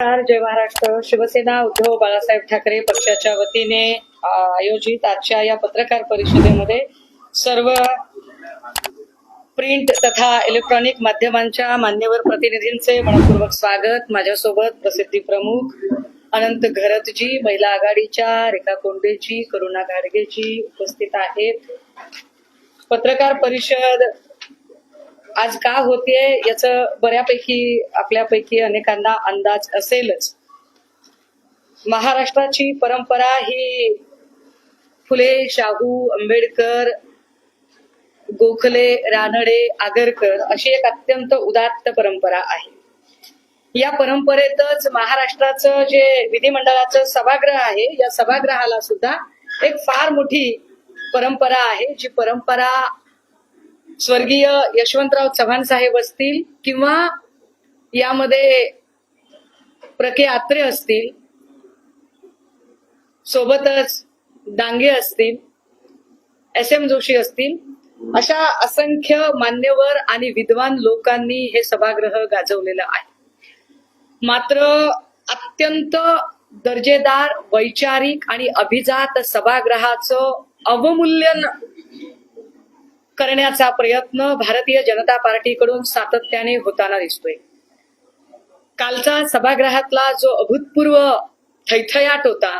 नमस्कार जय महाराष्ट्र. शिवसेना उद्धव बाळासाहेब ठाकरे पक्षाच्या वतीने आयोजित आजच्या या पत्रकार परिषदेमध्ये सर्व प्रिंट तथा इलेक्ट्रॉनिक माध्यमांच्या मान्यवर प्रतिनिधींचे मनपूर्वक स्वागत. माझ्यासोबत प्रसिद्धी प्रमुख अनंत घरतजी महिला आघाडीच्या रेखा कोंडेची करुणा घाडगेजी उपस्थित आहेत. पत्रकार परिषद आज का होतीये याचं बऱ्यापैकी आपल्यापैकी अनेकांना अंदाज असेलच. महाराष्ट्राची परंपरा ही फुले शाहू आंबेडकर गोखले रानडे आगरकर अशी एक अत्यंत उदात्त परंपरा आहे. या परंपरेतच महाराष्ट्राचं जे विधिमंडळाचं सभागृह आहे या सभागृहाला सुद्धा एक फार मोठी परंपरा आहे जी परंपरा स्वर्गीय यशवंतराव चव्हाण साहेब असतील किंवा यामध्ये प्रके आत्रे असतील सोबतच डांगे असतील एस एम जोशी असतील अशा असंख्य मान्यवर आणि विद्वान लोकांनी हे सभागृह गाजवलेलं आहे. मात्र अत्यंत दर्जेदार वैचारिक आणि अभिजात सभागृहाचं अवमूल्यन करण्याचा प्रयत्न भारतीय जनता पार्टीकडून सातत्याने होताना दिसतोय. कालचा सभागृहातला जो अभूतपूर्व थैथयाट होता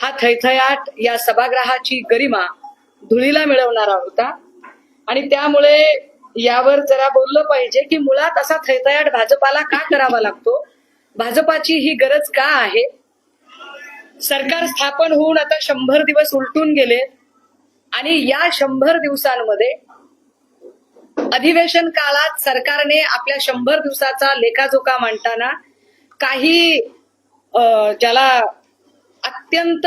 हा थैथयाट या सभागृहाची गरिमा धुळीला मिळवणारा होता. आणि त्यामुळे यावर जरा बोललं पाहिजे की मुळात असा थैथयाट भाजपाला का करावा लागतो? भाजपाची ही गरज का आहे? सरकार स्थापन होऊन आता शंभर दिवस उलटून गेले. आणि या शंभर दिवसांमध्ये अधिवेशन काळात सरकारने आपल्या शंभर दिवसाचा लेखाजोखा मांडताना काही ज्याला अत्यंत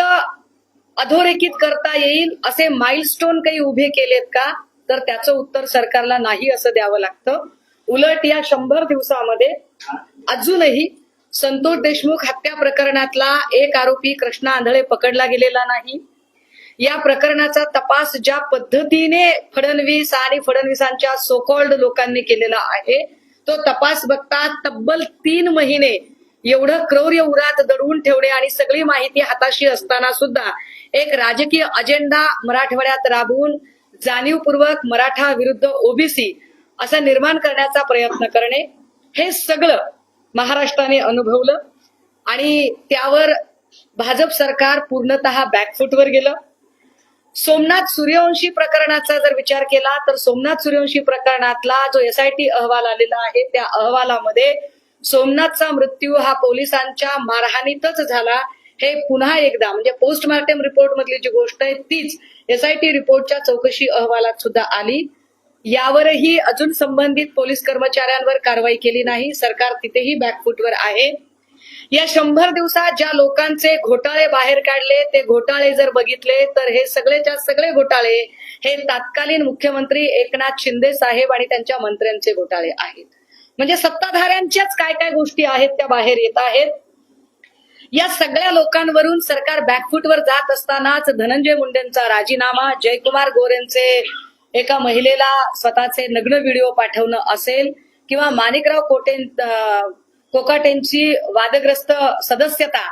अधोरेखित करता येईल असे माइलस्टोन काही उभे केलेत का? तर त्याचं उत्तर सरकारला नाही असं द्यावं लागतं. उलट या शंभर दिवसामध्ये अजूनही संतोष देशमुख हत्या प्रकरणातला एक आरोपी कृष्णा आंधळे पकडला गेलेला नाही. या प्रकरणाचा तपास ज्या पद्धतीने फडणवीस आणि फडणवीसांच्या सोकॉल्ड लोकांनी केलेला आहे तो तपास बघता तब्बल तीन महिने एवढं क्रौर्य उरात दडवून ठेवणे आणि सगळी माहिती हाताशी असताना सुद्धा एक राजकीय अजेंडा मराठवाड्यात राबवून जाणीवपूर्वक मराठा विरुद्ध ओबीसी असा निर्माण करण्याचा प्रयत्न करणे हे सगळं महाराष्ट्राने अनुभवलं आणि त्यावर भाजप सरकार पूर्णतः बॅकफुटवर गेलं. सोमनाथ सूर्यवंशी प्रकरणाचा जर विचार केला तर सोमनाथ सूर्यवंशी प्रकरणातला जो एसआयटी अहवाल आलेला आहे त्या अहवालामध्ये सोमनाथचा मृत्यू हा पोलिसांच्या मारहाणीतच झाला. हे पुन्हा एकदा म्हणजे पोस्टमार्टम रिपोर्ट मधली जी गोष्ट आहे तीच एसआयटी रिपोर्टच्या चौकशी अहवालात सुद्धा आली. यावरही अजून संबंधित पोलीस कर्मचाऱ्यांवर कारवाई केली नाही. सरकार तिथेही बॅकफूटवर आहे. या शंभर दिवसात ज्या लोकांचे घोटाळे बाहेर काढले ते घोटाळे जर बघितले तर हे सगळेच्या सगळे घोटाळे हे तत्कालीन मुख्यमंत्री एकनाथ शिंदे साहेब आणि त्यांच्या मंत्र्यांचे घोटाळे आहेत. म्हणजे सत्ताधाऱ्यांच्याच काय काय गोष्टी आहेत त्या बाहेर येत आहेत. या सगळ्या लोकांवरून सरकार बॅकफूटवर जात असतानाच धनंजय मुंडेंचा राजीनामा जयकुमार गोरेंचे एका महिलेला स्वतःचे नग्न व्हिडिओ पाठवणं असेल किंवा माणिकराव कोटे कोकाटेंची वादग्रस्त सदस्यता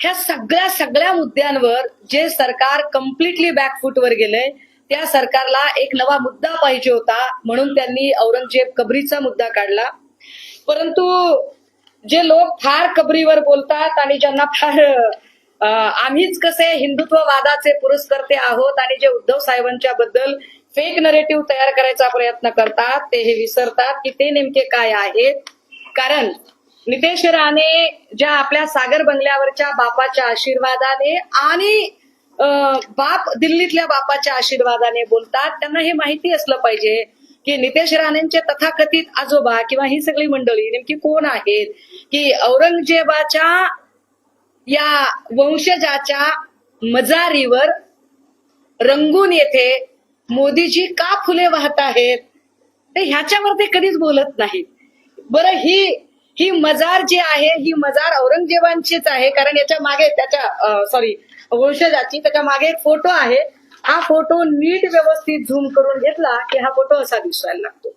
ह्या सगळ्या सगळ्या मुद्द्यांवर जे सरकार कम्प्लिटली बॅकफूटवर गेलंय त्या सरकारला एक नवा मुद्दा पाहिजे होता म्हणून त्यांनी औरंगजेब कबरीचा मुद्दा काढला. परंतु जे लोक फार कबरीवर बोलतात आणि ज्यांना फार आम्हीच कसे हिंदुत्ववादाचे पुरस्कर्ते आहोत आणि जे उद्धव साहेबांच्या बद्दल फेक नरेटिव्ह तयार करायचा प्रयत्न करतात ते हे विसरतात की ते नेमके काय आहेत. कारण नितेश राणे ज्या आपल्या सागर बंगल्यावरच्या बापाच्या आशीर्वादाने आणि बाप दिल्लीतल्या बापाच्या आशीर्वादाने बोलतात त्यांना हे माहिती असलं पाहिजे की नितेश राणेंचे तथाकथित आजोबा किंवा ही सगळी मंडळी नेमकी कोण आहेत? की औरंगजेबाच्या या वंशजाच्या मजारीवर रंगून येथे मोदीजी का फुले वाहत आहेत? ते ह्याच्यावर ते कधीच बोलत नाहीत. बरं ही ही मजार जी आहे ही मजार औरंगजेबांचीच आहे. कारण याच्या मागे त्याच्या सॉरी वंशजाची त्याच्यामागे एक फोटो आहे. हा फोटो नीट व्यवस्थित झूम करून घेतला की हा फोटो असा दिसायला लागतो.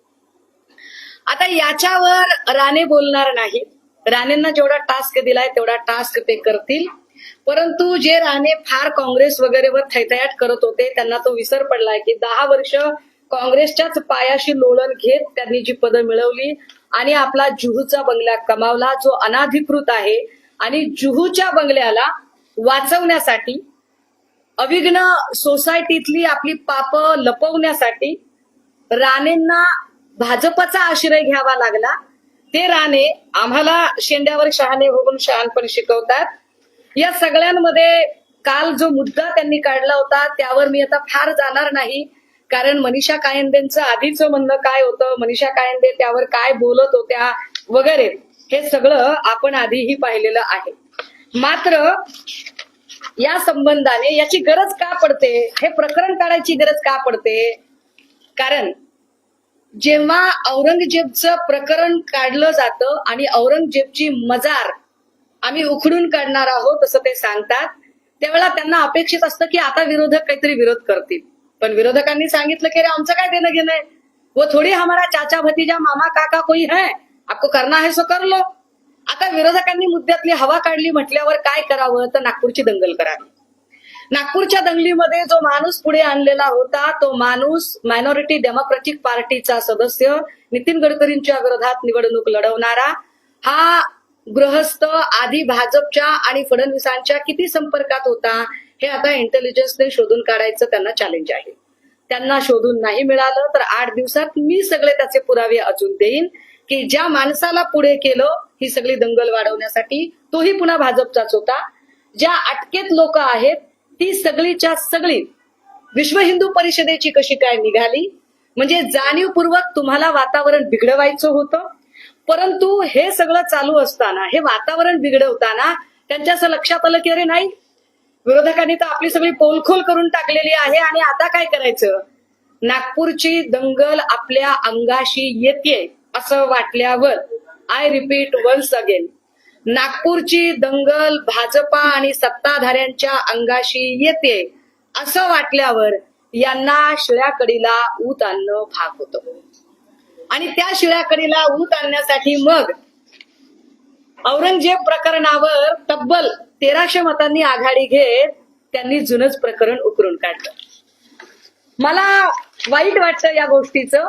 आता याच्यावर राणे बोलणार नाही राणेंना जेवढा टास्क दिलाय तेवढा टास्क ते करतील. परंतु जे राणे फार काँग्रेस वगैरेवर थैथयाट करत होते त्यांना तो विसर पडलाय की दहा वर्ष काँग्रेसच्याच पायाशी लोळण घेत त्यांनी जी पदं मिळवली आणि आपला जुहूचा बंगला कमावला जो अनाधिकृत आहे आणि जुहूच्या बंगल्याला वाचवण्यासाठी अविघ्न सोसायटीतली आपली पाप लपवण्यासाठी राणेंना भाजपचा आश्रय घ्यावा लागला. ते राणे आम्हाला शेंड्यावर शहाणे होऊन शहाणपण शिकवतात. या सगळ्यांमध्ये काल जो मुद्दा त्यांनी काढला होता त्यावर मी आता फार जाणार नाही. कारण मनीषा कायंदेचं आधीच म्हणणं काय होतं? मनीषा कायंदे त्यावर काय बोलत होत्या? वगैरे हे सगळं आपण आधीही पाहिलेलं आहे. मात्र या संबंधाने याची गरज का पडते? हे प्रकरण काढायची गरज का पडते? कारण जेव्हा औरंगजेबचं प्रकरण काढलं जातं आणि औरंगजेबची मजार आम्ही उखडून काढणार आहोत असं ते सांगतात त्यावेळेला त्यांना अपेक्षित असतं की आता विरोधक काहीतरी विरोध करतील. पण विरोधकांनी सांगितलं की अरे आमचं काय देणं घेणं आहे? वो थोडी हमारा चाचा भतीजा मामा काका कोई है? आपको करना है सो कर लो. आता विरोधकांनी मुद्द्यातली हवा काढली म्हटल्यावर काय करावं? तर नागपूरची दंगल करावी. नागपूरच्या दंगलीमध्ये जो माणूस पुढे आणलेला होता तो माणूस मायनॉरिटी डेमोक्रॅटिक पार्टीचा सदस्य नितीन गडकरींच्या विरोधात निवडणूक लढवणारा हा गृहस्थ आधी भाजपच्या आणि फडणवीसांच्या किती संपर्कात होता? हे आता इंटेलिजन्सने शोधून काढायचं त्यांना चॅलेंज आहे. त्यांना शोधून नाही मिळालं तर आठ दिवसात मी सगळे त्याचे पुरावे अजून देईन की ज्या माणसाला पुढे केलं ही सगळी दंगल वाढवण्यासाठी तोही पुन्हा भाजपचाच होता. ज्या अटकेत लोक आहेत ती सगळीच्या सगळी विश्व हिंदू परिषदेची कशी काय निघाली? म्हणजे जाणीवपूर्वक तुम्हाला वातावरण बिघडवायचं होतं. परंतु हे सगळं चालू असताना हे वातावरण बिघडवताना त्यांच्या असं लक्षात आलं की अरे नाही विरोधकांनी तर आपली सगळी पोलखोल करून टाकलेली आहे आणि आता काय करायचं? नागपूरची दंगल आपल्या अंगाशी येते असं वाटल्यावर आय रिपीट वन्स अगेन नागपूरची दंगल भाजपा आणि सत्ताधाऱ्यांच्या अंगाशी येते असं वाटल्यावर यांना शिळ्याकडीला ऊत आणणं भाग होतं. आणि त्या शिळ्याकडीला ऊत आणण्यासाठी मग औरंगजेब प्रकरणावर तब्बल तेराशे मतांनी आघाडी घेत त्यांनी जुनच प्रकरण उकरून काढलं. मला वाईट वाटतं या गोष्टीचं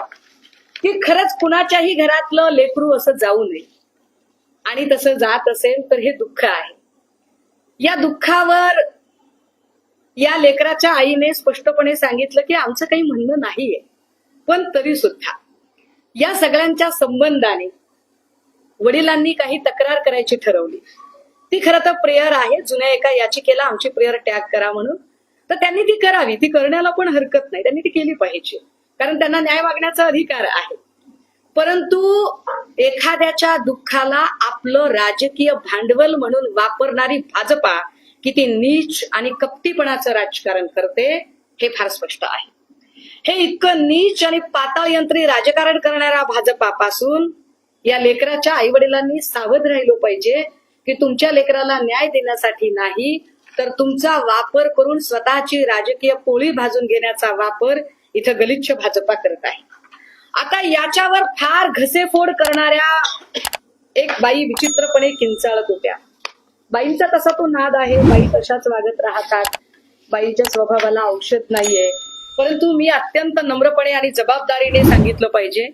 की खरंच कुणाच्याही घरातलं लेकरू असं जाऊ नये. आणि तसं जात असेल तर हे दुःख आहे. या दुःखावर या लेकराच्या आईने स्पष्टपणे सांगितलं की आमचं काही म्हणणं नाहीये पण तरी सुद्धा. या सगळ्यांच्या संबंधाने वडिलांनी काही तक्रार करायची ठरवली. ती खरं तर प्रेयर आहे जुन्या एका याचिकेला आमची प्रेयर टॅग करा म्हणून. तर त्यांनी ती करावी ती करण्याला पण हरकत नाही त्यांनी ती केली पाहिजे. कारण त्यांना न्याय मागण्याचा अधिकार आहे. परंतु एखाद्याच्या दुःखाला आपलं राजकीय भांडवल म्हणून वापरणारी भाजपा किती नीच आणि कपटीपणाचं राजकारण करते हे फार स्पष्ट आहे. हे इतकं नीच आणि पाताळयंत्री राजकारण करणाऱ्या भाजपापासून या लेकराच्या आई वडिलांनी सावध राहिलो पाहिजे की तुमच्या लेकराला न्याय देण्यासाठी नाही तर तुमचा वापर करून स्वतःची राजकीय पोळी भाजून घेण्याचा वापर इथं गलिच्छ भाजपा करत आहे. आता याच्यावर फार घसेफोड करणाऱ्या एक बाई विचित्रपणे किंचाळत होत्या. बाईंचा तसा तो नाद आहे बाई तशाच वागत राहतात? बाईच्या स्वभावाला औषध नाहीये. परंतु मी अत्यंत नम्रपणे आणि जबाबदारीने सांगितलं पाहिजे.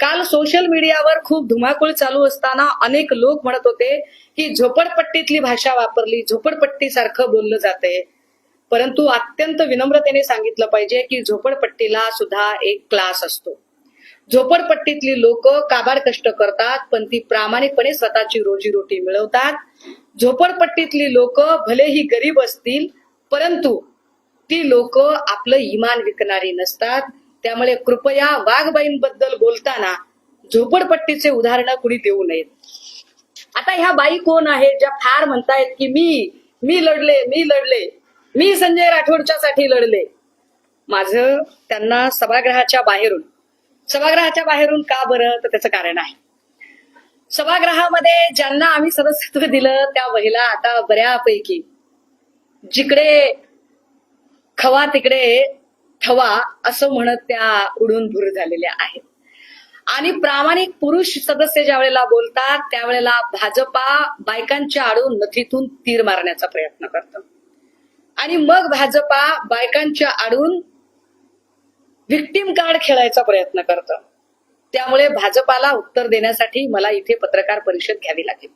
काल सोशल मीडियावर खूप धुमाकूळ चालू असताना अनेक लोक म्हणत होते की झोपडपट्टीतली भाषा वापरली झोपडपट्टी सारखं बोललं जाते. परंतु अत्यंत विनम्रतेने सांगितलं पाहिजे की झोपडपट्टीला सुद्धा एक क्लास असतो. झोपडपट्टीतली लोक काबाड कष्ट करतात पण ती प्रामाणिकपणे स्वतःची रोजीरोटी मिळवतात. झोपडपट्टीतली लोक भलेही गरीब असतील परंतु ती लोक आपलं इमान विकणारी नसतात. त्यामुळे कृपया वाघबाईंबद्दल बोलताना झोपडपट्टीचे उदाहरण कुणी देऊ नयेत. आता ह्या बाई कोण आहेत ज्या फार म्हणतायत की मी मी लढले मी लढले मी संजय राठोडच्या साठी लढले. माझं त्यांना सभागृहाच्या बाहेरून. सभागृहाच्या बाहेरून का बरं? तर त्याचं कारण आहे. सभागृहामध्ये ज्यांना आम्ही सदस्यत्व दिलं त्या महिला आता बऱ्यापैकी जिकडे खवा तिकडे थवा असं म्हणत त्या उडून भूर झालेल्या आहेत. आणि प्रामाणिक पुरुष सदस्य ज्या वेळेला बोलतात त्यावेळेला भाजपा बायकांच्या आडून नथीतून तीर मारण्याचा प्रयत्न करतं. आणि मग भाजपा बायकांच्या आडून व्हिक्टीम कार्ड खेळायचा प्रयत्न करतं. त्यामुळे भाजपाला उत्तर देण्यासाठी मला इथे पत्रकार परिषद घ्यावी लागेल.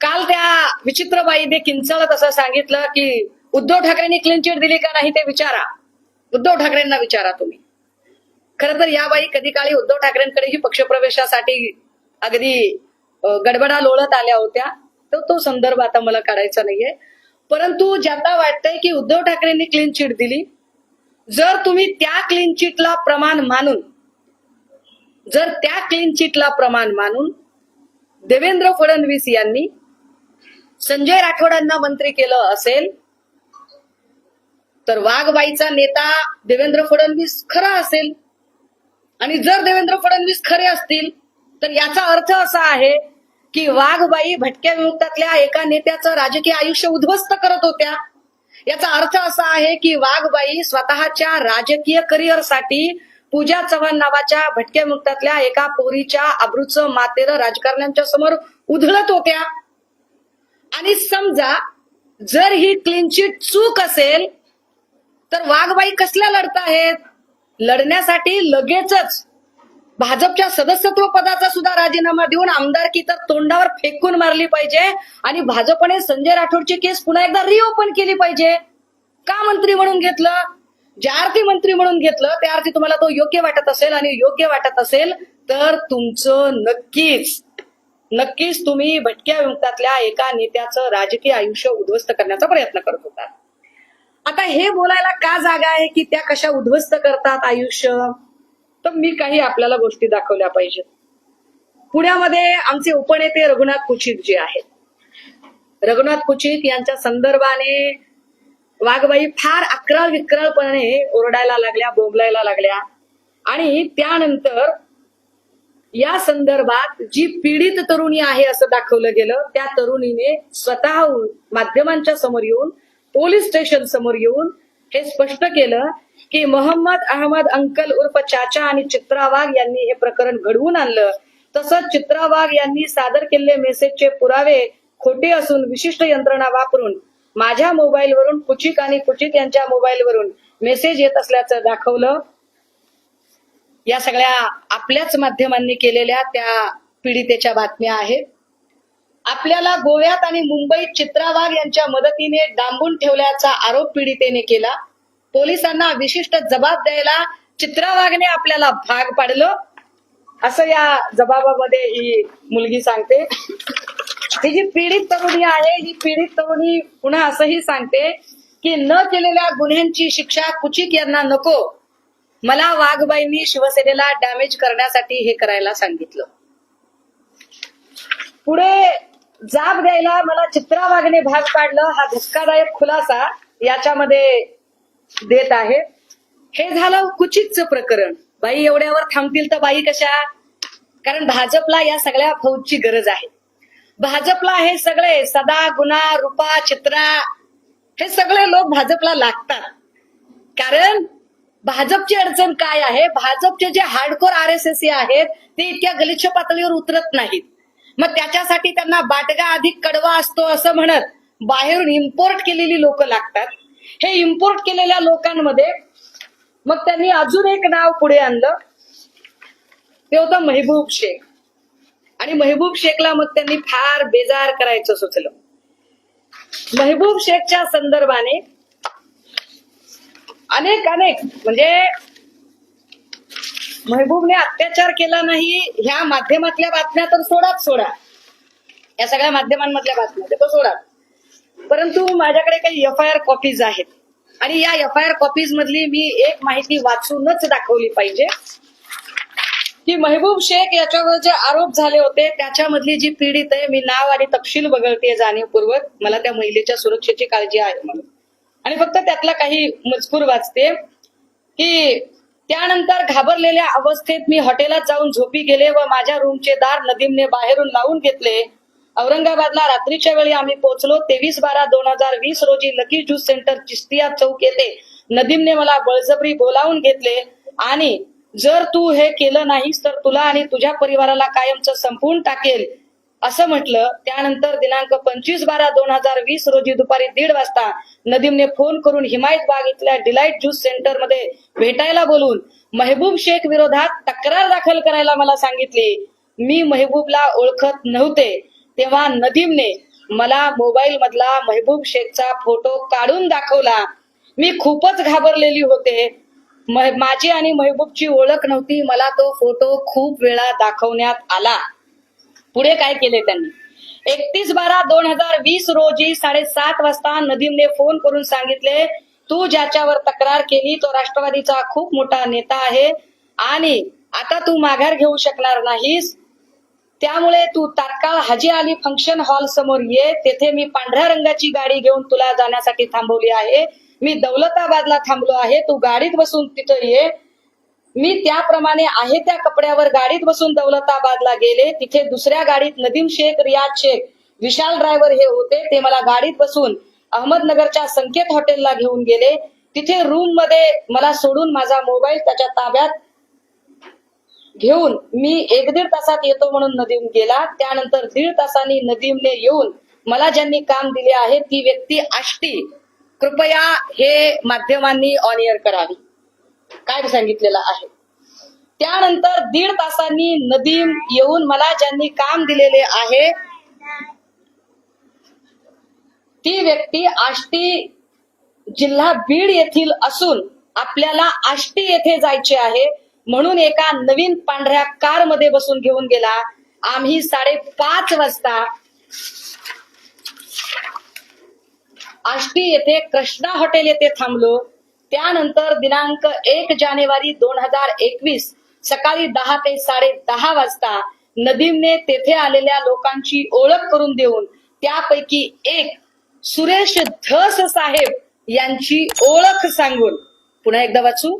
काल त्या विचित्रबाईने किंचाळत असं सांगितलं की उद्धव ठाकरेंनी क्लीन चिट दिली का नाही ते विचारा. उद्धव ठाकरेंना विचारा तुम्ही. खरं तर या बाई कधी काळी उद्धव ठाकरेंकडेही पक्षप्रवेशासाठी अगदी गडबडा लोळत आल्या होत्या. तर तो संदर्भ आता मला काढायचा नाहीये. परंतु ज्यांना वाटतंय की उद्धव ठाकरेंनी क्लीन चिट दिली जर तुम्ही त्या क्लीन चिटला प्रमाण मानून जर त्या क्लीन चिटला प्रमाण मानून देवेंद्र फडणवीस यांनी संजय राठोडांना मंत्री केलं असेल तर वाघबाईचा नेता देवेंद्र फडणवीस खरा असेल. आणि जर देवेंद्र फडणवीस खरे असतील तर याचा अर्थ असा आहे की वाघबाई भटक्या विमुक्तातल्या एका नेत्याचं राजकीय आयुष्य उद्ध्वस्त करत होत्या. याचा अर्थ असा आहे की वाघबाई स्वतःच्या राजकीय करिअरसाठी पूजा चव्हाण नावाच्या भटक्या मुक्तातल्या एका पोरीच्या अब्रूचं मातेर राजकारण्यांच्या समोर उधळत होत्या. आणि समजा जर ही क्लीनचिट चूक असेल तर वाघबाई कसल्या लढत आहेत? लढण्यासाठी लगेचच भाजपच्या सदस्यत्व पदाचा सुद्धा राजीनामा देऊन आमदारकी तर तोंडावर फेकून मारली पाहिजे आणि भाजपने संजय राठोडची केस पुन्हा एकदा रिओपन केली पाहिजे. का मंत्री म्हणून घेतलं? ज्या अर्थी मंत्री म्हणून घेतलं त्या अर्थी तुम्हाला तो योग्य वाटत असेल आणि योग्य वाटत असेल तर तुमचं नक्कीच नक्कीच तुम्ही भटक्या विमुक्तातल्या एका नेत्याचं राजकीय आयुष्य उद्ध्वस्त करण्याचा प्रयत्न करत होता. आता हे बोलायला का जागा आहे की त्या कशा उद्ध्वस्त करतात आयुष्य? तर मी काही आपल्याला गोष्टी दाखवल्या पाहिजेत. पुण्यामध्ये आमचे उपनेते रघुनाथ कुचित जे आहेत. रघुनाथ कुचित यांच्या संदर्भाने वाघबाई फार अकराळ विक्रळपणे ओरडायला लागल्या बोबलायला लागल्या. आणि त्यानंतर या संदर्भात जी पीडित तरुणी आहे असं दाखवलं गेलं त्या तरुणीने स्वतःहून माध्यमांच्या समोर येऊन पोलीस स्टेशन समोर येऊन हे स्पष्ट केलं की मोहम्मद अहमद अंकल उर्फ चाचा आणि चित्रा वाघ यांनी हे प्रकरण घडवून आणलं. तसंच चित्रा वाघ यांनी सादर केलेले मेसेजचे पुरावे खोटे असून विशिष्ट यंत्रणा वापरून माझ्या मोबाईलवरून कुचिक आणि कुचित यांच्या मोबाईलवरून मेसेज येत असल्याचं दाखवलं. या सगळ्या आपल्याच माध्यमांनी केलेल्या त्या पीडितेच्या बातम्या आहेत. आपल्याला गोव्यात आणि मुंबईत चित्रा वाघ यांच्या मदतीने डांबून ठेवल्याचा आरोप पीडितेने केला. पोलिसांना विशिष्ट जबाब द्यायला चित्रा वाघने आपल्याला भाग पाडलं. असं या जबाबामध्ये ही मुलगी सांगते. ही जी पीडित तरुणी आहे ही पीडित तरुणी पुन्हा असंही सांगते की न केलेल्या गुन्ह्यांची शिक्षा कुचिक यांना नको. मला वाघबाईंनी शिवसेनेला डॅमेज करण्यासाठी हे करायला सांगितलं. पुढे जाब द्यायला मला चित्रा वाघने भाग पाडलं. हा धक्कादायक खुलासा याच्यामध्ये देत आहे. हे झालं कुचितचं प्रकरण. बाई एवढ्यावर थांबतील तर बाई कशा? कारण भाजपला या सगळ्या फौजची गरज आहे. भाजपला हे सगळे सदा गुना रुपा चित्रा हे सगळे लोक भाजपला लागतात. कारण भाजपची अडचण काय आहे? भाजपचे जे हार्डकोर आर एस एस आहेत ते इतक्या गलिच्छ पातळीवर उतरत नाहीत. मग त्याच्यासाठी त्यांना बाटगा अधिक कडवा असतो असं म्हणत बाहेरून इम्पोर्ट केलेली लोक लागतात. हे इम्पोर्ट केलेल्या लोकांमध्ये मग त्यांनी अजून एक नाव पुढे आणलं. ते होतं महबूब शेख. आणि महबूब शेखला मग त्यांनी फार बेजार करायचं सुचलं. महबूब शेखच्या संदर्भाने अनेक अनेक म्हणजे महबूबने अत्याचार केला नाही ह्या माध्यमातल्या बातम्या तर सोडाच सोडा. या सगळ्या माध्यमांमधल्या बातम्या ते तो सोडा. परंतु माझ्याकडे काही एफ आय आर कॉपीज आहेत. आणि या एफ आय आर कॉपीज मधली मी एक माहिती वाचूनच दाखवली पाहिजे. की महबूब शेख याच्यावर जे आरोप झाले होते त्याच्यामधली जी पीडित आहे मी नाव आणि तपशील बघळते जाणीवपूर्वक. मला त्या महिलेच्या सुरक्षेची काळजी आहे म्हणून. आणि फक्त त्यातला काही मजकूर वाचते की त्यानंतर घाबरलेल्या अवस्थेत मी हॉटेलात जाऊन झोपी गेले व माझ्या रूमचे दार नदीमने बाहेरून लावून घेतले. औरंगाबादला रात्रीच्या वेळी आम्ही पोहोचलो. तेवीस बारा दोन हजार वीस रोजी lucky juice centre Chistiya Chowk येथे नदीमने मला बळजबरी बोलावून घेतले. आणि जर तू हे केलं नाहीस तर तुला आणि तुझ्या परिवाराला कायमचं संपवून टाकेल. असं म्हटलं त्यानंतर दिनांक पंचवीस बारा दोन हजार वीस रोजी दुपारी दीड वाजता नदीमने फोन करून हिमायत बाग इथल्या डिलाईट ज्यूस सेंटरमध्ये भेटायला बोलून महबूब शेख विरोधात तक्रार दाखल करायला मला सांगितली. मी महबूबला ओळखत नव्हते. तेव्हा नदीमने मला मोबाईल मधला महबूब शेखचा फोटो काढून दाखवला. मी खूपच घाबरलेली होते. म- माझी आणि महबूबची ओळख नव्हती. मला तो फोटो खूप वेळा दाखवण्यात आला. पुढे काय केले त्यांनी? एकतीस बारा दोन हजार वीस रोजी साडेसात वाजता नदीमने फोन करून सांगितले तू ज्याच्यावर तक्रार केली तो राष्ट्रवादीचा खूप मोठा नेता आहे आणि आता तू माघार घेऊ शकणार नाहीस. त्यामुळे तू तात्काळ हाजी अली फंक्शन हॉल समोर ये. तेथे मी पांढऱ्या रंगाची गाडी घेऊन तुला जाण्यासाठी थांबवली आहे. मी दौलताबादला थांबलो आहे. तू गाडीत बसून तिथं ये. मी त्याप्रमाणे आहे त्या कपड्यावर गाडीत बसून दौलताबादला गेले. तिथे दुसऱ्या गाडीत नदीम शेख रियाज शेख विशाल ड्रायव्हर हे होते. ते मला गाडीत बसून अहमदनगरच्या संकेत हॉटेलला घेऊन गेले. तिथे रूममध्ये मला सोडून माझा मोबाईल त्याच्या ताब्यात घेऊन मी एक दीड तासात येतो म्हणून नदीम गेला. त्यानंतर दीड तासांनी नदीमने येऊन मला ज्यांनी काम दिले आहे ती व्यक्ती आष्टी. कृपया हे माध्यमांनी ऑन एअर करावी. काय सांगितलेलं आहे? त्यानंतर दीड तासांनी नदीम येऊन मला ज्यांनी काम दिलेले आहे ती व्यक्ती आष्टी जिल्हा बीड येथील असून आपल्याला आष्टी येथे जायचे आहे. म्हणून एका नवीन पांढऱ्या कारमध्ये बसून घेऊन गेला. आम्ही साडेपाच वाजता आष्टी येथे कृष्णा हॉटेल येथे थांबलो. त्यानंतर दिनांक एक जानेवारी दोन हजार एकवीस सकाळी दहा ते साडे दहा वाजता नदीमने तेथे आलेल्या लोकांची ओळख करून देऊन त्यापैकी एक सुरेश धस साहेब यांची ओळख सांगून पुन्हा एकदा वाचू.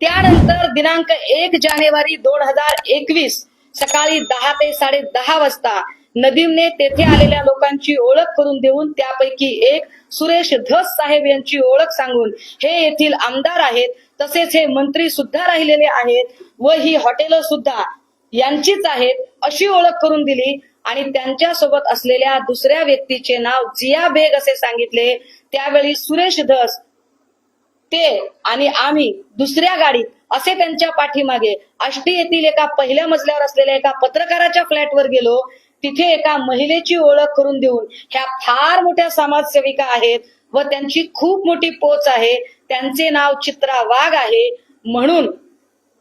त्यानंतर दिनांक एक जानेवारी दोन हजार एकवीस सकाळी दहा ते साडे दहा वाजता नदीमने तेथे आलेल्या लोकांची ओळख करून देऊन त्यापैकी एक सुरेश धस साहेब यांची ओळख सांगून हे येथील आमदार आहेत तसेच हे मंत्री सुद्धा राहिलेले आहेत व ही हॉटेल सुद्धा यांचीच आहेत अशी ओळख करून दिली आणि त्यांच्यासोबत असलेल्या दुसऱ्या व्यक्तीचे नाव जिया बेग असे सांगितले. त्यावेळी सुरेश धस ते आणि आम्ही दुसऱ्या गाडीत असे त्यांच्या पाठीमागे आष्टी येथील एका पहिल्या मजल्यावर असलेल्या एका पत्रकाराच्या फ्लॅटवर गेलो. तिथे एका महिलेची ओळख करून देऊन ह्या फार मोठ्या समाजसेविका आहेत व त्यांची खूप मोठी पोच आहे. त्यांचे नाव चित्रा वाघ आहे. म्हणून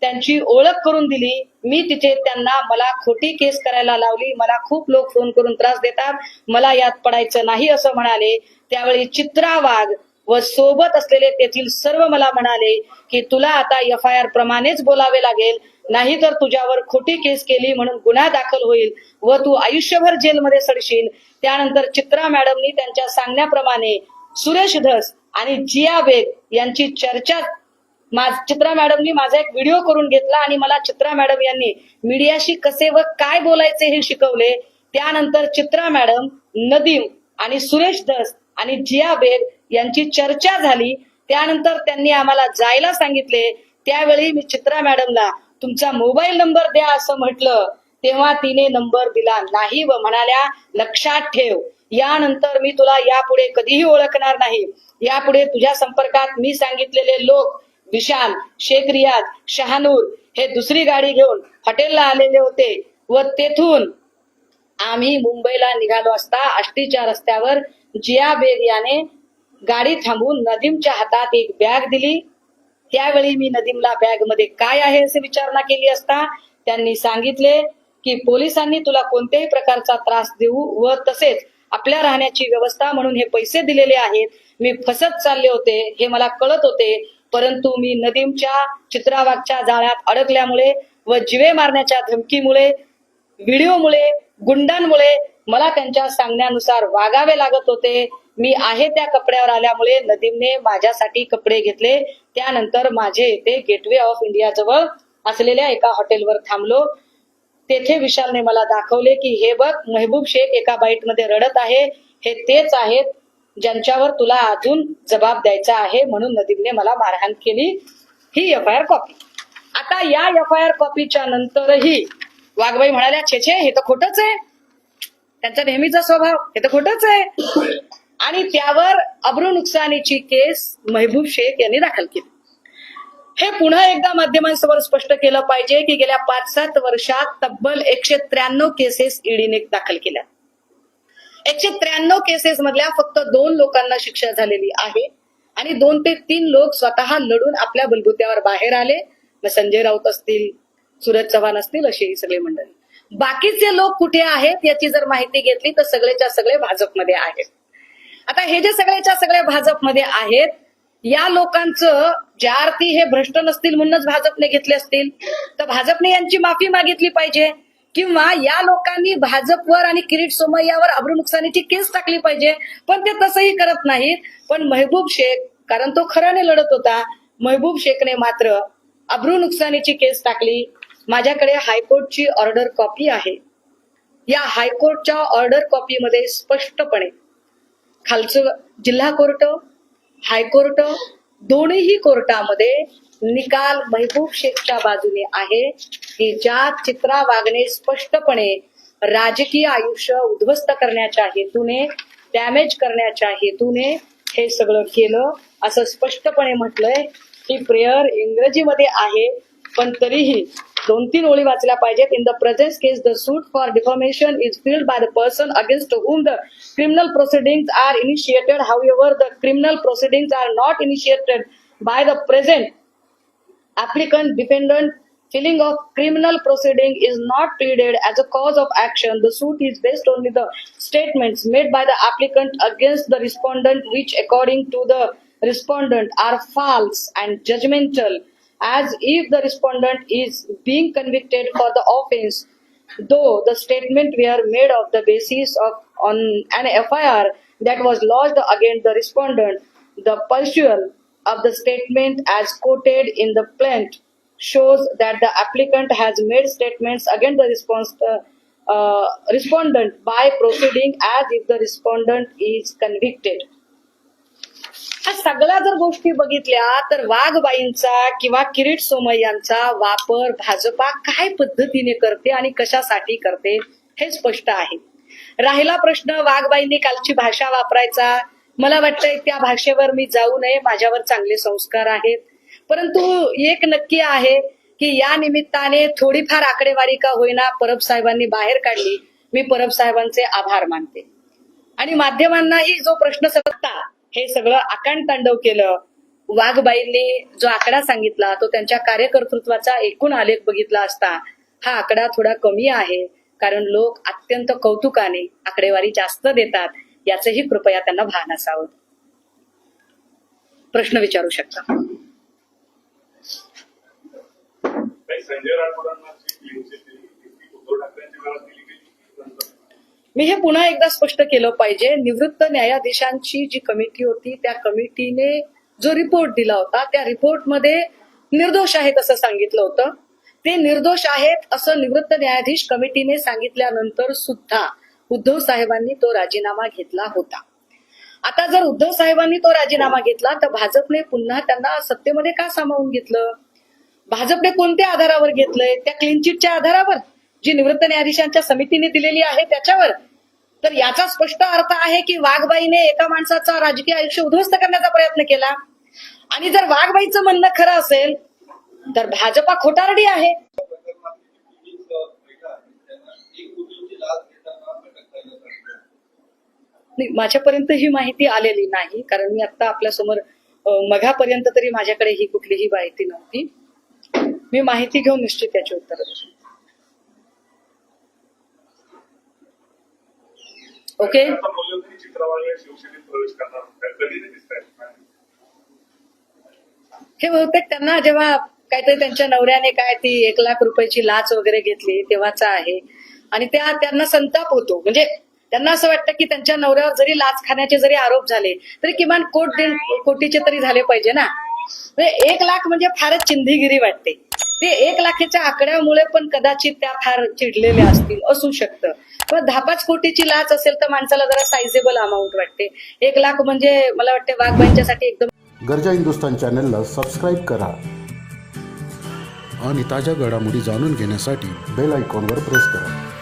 त्यांची ओळख करून दिली. मी तिथे त्यांना मला खोटी केस करायला लावली. मला खूप लोक फोन करून त्रास देतात. मला यात पडायचं नाही असं म्हणाले. त्यावेळी चित्रा वाघ व सोबत असलेले तेथील सर्व मला म्हणाले की तुला आता एफ आय आर प्रमाणेच बोलावे लागेल. नाही तर तुझ्यावर खोटी केस केली म्हणून गुन्हा दाखल होईल व तू आयुष्यभर जेलमध्ये सडशील. त्यानंतर चित्रा मॅडमनी त्यांच्या सांगण्याप्रमाणे सुरेश धस आणि जिया बेग यांची चर्चा माझ चित्रा मॅडमनी माझा एक व्हिडिओ करून घेतला आणि मला चित्रा मॅडम यांनी मीडियाशी कसे व काय बोलायचे हे शिकवले. त्यानंतर चित्रा मॅडम नदीम आणि सुरेश धस आणि जिया बेग यांची चर्चा झाली. त्यानंतर त्यांनी आम्हाला जायला सांगितले. त्यावेळी मी चित्रा मॅडमला तुमचा मोबाईल नंबर द्या असं म्हटलं तेव्हा तिने नंबर दिला नाही व म्हणाल्या लक्षात ठेव यानंतर मी तुला यापुढे कधीही ओळखणार नाही. यापुढे तुझ्या संपर्कात मी सांगितलेले लोक विशाल शेख रियाज शहानूर हे दुसरी गाडी घेऊन हॉटेलला आलेले होते व तेथून आम्ही मुंबईला निघालो असता आष्टीच्या रस्त्यावर जिया बेग याने गाडी थांबून नदीमच्या हातात एक बॅग दिली. त्यावेळी मी नदीमला बॅगमध्ये काय आहे असे विचारणा केली असता त्यांनी सांगितले की पोलिसांनी तुला कोणत्याही प्रकारचा त्रास देऊ व तसेच आपल्या राहण्याची व्यवस्था म्हणून हे पैसे दिलेले आहेत मी फसत चालले होते हे मला कळत होते परंतु मी नदीमच्या चित्रावागच्या जाळ्यात अडकल्यामुळे व जिवे मारण्याच्या धमकीमुळे व्हिडिओमुळे गुंडांमुळे मला त्यांच्या सांगण्यानुसार वागावे लागत होते. मी आहे त्या कपड्यावर आल्यामुळे नदीमने माझ्यासाठी कपडे घेतले. त्यानंतर माझे येथे गेटवे ऑफ इंडिया जवळ असलेल्या एका हॉटेलवर थांबलो. तेथे विशालने मला दाखवले की हे बघ महबूब शेख एका बाईटमध्ये रडत आहे. हे तेच आहेत ज्यांच्यावर तुला अजून जबाब द्यायचा आहे म्हणून नदीमने मला मारहाण केली. ही एफ आय आर कॉपी आता या एफ आय आर कॉपीच्या नंतरही वाघबाई म्हणाल्या छे छे हे तर खोटच आहे. त्यांचा नेहमीचा स्वभाव हे तर खोटच आहे. आणि त्यावर अब्रू नुकसानीची केस महबूब शेख यांनी दाखल केली. हे पुन्हा एकदा माध्यमांसमोर स्पष्ट केलं पाहिजे की गेल्या पाच सात वर्षात तब्बल एकशे त्र्याण्णव केसेस ईडीने दाखल केल्या. एकशे त्र्याण्णव केसेस मधल्या फक्त दोन लोकांना शिक्षा झालेली आहे आणि दोन ते तीन लोक स्वतः लढून आपल्या बलबुत्यावर बाहेर आले. मग संजय राऊत असतील सूरज चव्हाण असतील अशी ही सगळी मंडळी. बाकीचे लोक कुठे आहेत याची जर माहिती घेतली तर सगळेच्या सगळे भाजपमध्ये आहेत. आता हे जे सगळेच्या सगळे भाजपमध्ये आहेत या लोकांचं ज्या अर्थी हे भ्रष्ट नसतील म्हणूनच भाजपने घेतले असतील तर भाजपने यांची माफी मागितली पाहिजे किंवा या लोकांनी भाजपवर आणि किरीट सोमय्यावर अब्रू नुकसानीची केस टाकली पाहिजे. पण ते तसंही करत नाहीत. पण महबूब शेख कारण तो खराने लढत होता महबूब शेखने मात्र अब्रू नुकसानीची केस टाकली. माझ्याकडे हायकोर्टची ऑर्डर कॉपी आहे. या हायकोर्टच्या ऑर्डर कॉपीमध्ये स्पष्टपणे खालचं जिल्हा कोर्ट हायकोर्ट दोन्हीही कोर्टामध्ये निकाल महबूब शेखच्या बाजूने आहे. की ज्या चित्रा वागणे स्पष्टपणे राजकीय आयुष्य उद्ध्वस्त करण्याच्या हेतूने डॅमेज करण्याच्या हेतूने हे सगळं केलं असं स्पष्टपणे म्हटलंय ही प्रेयर इंग्रजीमध्ये आहे. पण तरीही दोन तीन ओळी वाचल्या पाहिजेत in the present case the suit for deformation is filed by the person against whom the criminal proceedings are initiated however the criminal proceedings are not initiated by the present applicant defendant filing of criminal proceeding is not pleaded as a cause of action the suit is based on the statements made by the applicant against the respondent which according to the respondent are false and judgmental as if the respondent is being convicted for the offense though the statement were made of the basis of on an FIR that was lodged against the respondent, the pursual of the statement as quoted in the plaint shows that the applicant has made statements against the response, uh, uh, respondent by proceeding as if the respondent is convicted. ह्या सगळ्या जर गोष्टी बघितल्या तर वाघबाईंचा किंवा किरीट सोमय्यांचा वापर भाजपा काय पद्धतीने करते आणि कशासाठी करते हे स्पष्ट आहे. राहिला प्रश्न वाघबाईंनी कालची भाषा वापरायचा. मला वाटतंय त्या भाषेवर मी जाऊ नये माझ्यावर चांगले संस्कार आहेत. परंतु एक नक्की आहे की या निमित्ताने थोडीफार आकडेवारी का होईना परब साहेबांनी बाहेर काढली. मी परब साहेबांचे आभार मानते. आणि माध्यमांनाही जो प्रश्न सत्ता हे सगळं आकांड तांडव केलं. वाघबाईंनी जो आकडा सांगितला तो त्यांच्या कार्यकर्तृत्वाचा एकूण आलेख बघितला असता हा आकडा थोडा कमी आहे. कारण लोक अत्यंत कौतुकाने आकडेवारी जास्त देतात याचंही कृपया त्यांना भान असावं. प्रश्न विचारू शकता? संजय राठोडांना जी क्लीन चिट दिली ती उद्धव ठाकरेंच्या काळात दिली गेली नंतर मी हे पुन्हा एकदा स्पष्ट केलं पाहिजे. निवृत्त न्यायाधीशांची जी कमिटी होती त्या कमिटीने जो रिपोर्ट दिला होता त्या रिपोर्टमध्ये निर्दोष आहेत असं सांगितलं होतं. ते निर्दोष आहेत असं निवृत्त न्यायाधीश कमिटीने सांगितल्यानंतर सुद्धा उद्धव साहेबांनी तो राजीनामा घेतला होता. आता जर उद्धव साहेबांनी तो राजीनामा घेतला तर भाजपने पुन्हा त्यांना सत्तेमध्ये का सामावून घेतलं? भाजपने कोणत्या आधारावर घेतलंय? त्या क्लीन चिटच्या आधारावर? जी निवृत्त न्यायाधीशांच्या समितीने दिलेली आहे त्याच्यावर. तर याचा स्पष्ट अर्थ आहे की वाघबाईने एका माणसाचा राजकीय आयुष्य उद्ध्वस्त करण्याचा प्रयत्न केला. आणि जर वाघबाईचं म्हणणं खरं असेल तर भाजपा खोटारडी आहे. माझ्यापर्यंत ही माहिती आलेली नाही कारण मी आता आपल्यासमोर मघापर्यंत तरी माझ्याकडे ही कुठलीही माहिती नव्हती. मी माहिती घेऊन निश्चित त्याची उत्तर देईन. ओके आता मौल्यवती चित्रवाळे शिवसेनेत प्रवेश करणार होत्या कधी नाही दिसत हे बहुतेक त्यांना जेव्हा काहीतरी त्यांच्या नवऱ्याने काय ती एक लाख रुपयाची लाच वगैरे घेतली तेव्हाचा आहे. आणि त्या त्यांना संताप होतो. म्हणजे त्यांना असं वाटतं की त्यांच्या नवऱ्यावर जरी लाच खाण्याचे जरी आरोप झाले तरी किमान कोट दीड कोटीचे तरी झाले पाहिजे ना. म्हणजे एक लाख म्हणजे फारच चिंधीगिरी वाटते. ते एक लाखाच्या आकड्यामुळे पण कदाचित त्या फार चिडलेल्या असतील असू शकतं. पण दहा पाच कोटीची लाच असेल तर माणसाला जरा सायझेबल अमाऊंट वाटते. एक लाख म्हणजे मला वाटते वाघबाईंच्यासाठी एकदम गरजा हिंदुस्तान चॅनलला सबस्क्राईब करा. आणि ताज्या घडामोडी जाणून घेण्यासाठी बेल आयकॉनवर प्रेस करा.